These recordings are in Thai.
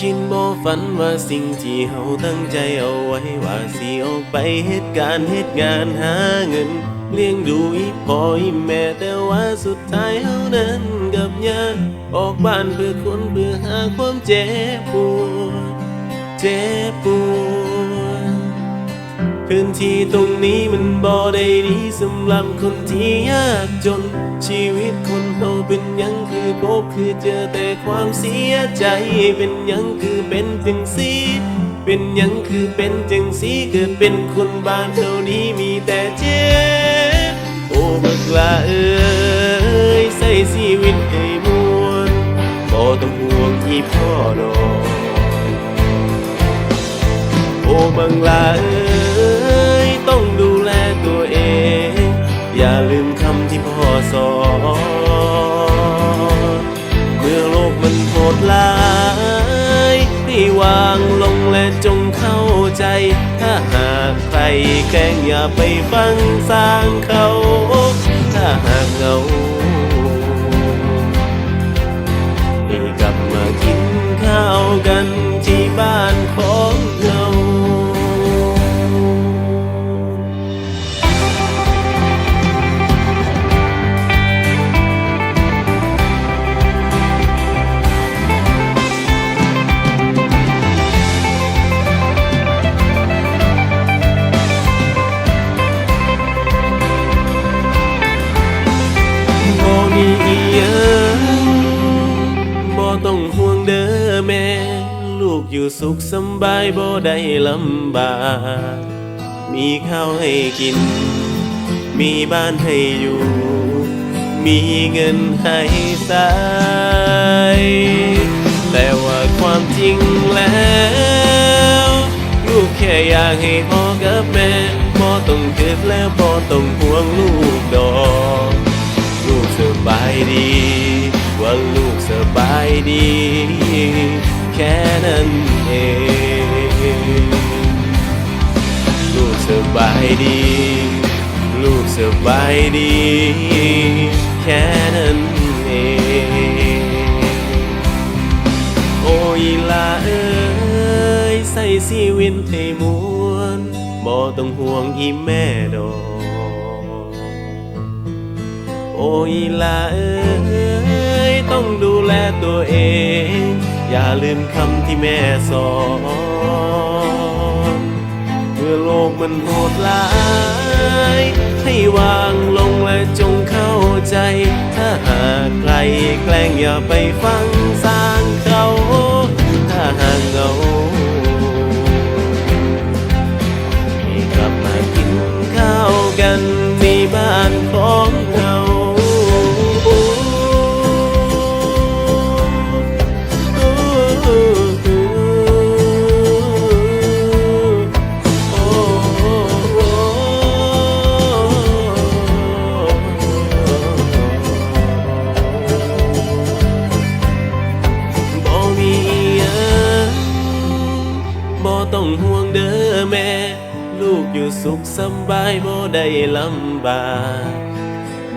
คิดบ่ฝันว่าสิ่งที่เฮาตั้งใจเอาไว้ว่าสิออกไปเหตุการณ์เหตุงานหาเงิน เลี้ยงดูอีพ่ออีแม่แต่ว่าสุดท้ายเฮานั้นกับยาออกบ้านเพื่อคนเพื่อหาความเจ็บปวดเจ็บปวด พื้นที่ตรงนี้มันบ่ได้ดีสำหรับคนที่ยากจน ชีวิตคนเราเป็นยังคือพบคือเจอแต่ความเสียใจ เป็นยังคือเป็นจังสีเป็นยังคือเป็นจังสีเกิดเป็นคนบ้านเท่านี้มีแต่เจ็บโอ้บักลาเอ้ยใส่ชีวิตให้มวนบ่ต้องห่วงที่พ่อดอกโอ้บังลาเอ้ วางลงและจงเข้าใจ ถ้าหากใครแกล้งอย่าไปฟังสร้างเขา ถ้าหากเงา ลูกอยู่สุขสบายบ่ได้ลำบาก มีข้าวให้กิน มีบ้านให้อยู่ มีเงินให้ใช้แต่ว่าความจริงแล้ว ลูกแค่อยากให้พ่อกับแม่บ่อต้องเกิดแล้วบ่อต้องห่วงลูกดอกลูกสบายดี ว่าลูกสบายดี แค่นั้นเองลูกสบายดี ลูกสบายดี แค่นั้นเองโอ้ยลาเอ้ยใส่ชีวิตให้มวนบ่ต้องห่วงอีแม่ดอกโอ้ยลาเอ้ยต้องดูแลตัวเอง อย่าลืมคำที่แม่สอนเมื่อโลกมันโหดร้าย ให้วางลงและจงเข้าใจ ถ้าหากใครแกล้งอย่าไปฟังสร้างเขา ถ้าหากเหงา ลูกอยู่สุขสบายบ่ได้ลำบาก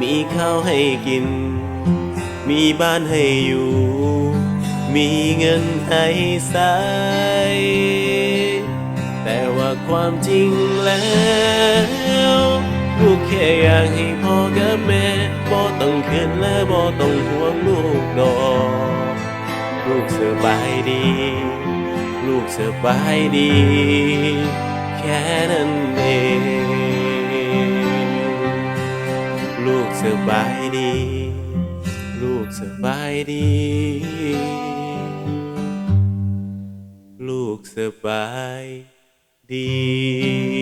มีข้าวให้กิน มีบ้านให้อยู่ มีเงินให้ใช้แต่ว่าความจริงแล้วลูกแค่อยากให้พ่อกับแม่บ่ต้องเขินและบ่ต้องห่วงลูกดอกลูกสบายดี ลูกสบายดี ค่นั้นเอง ลูกสบายดี ลูกสบายดี ลูกสบายดี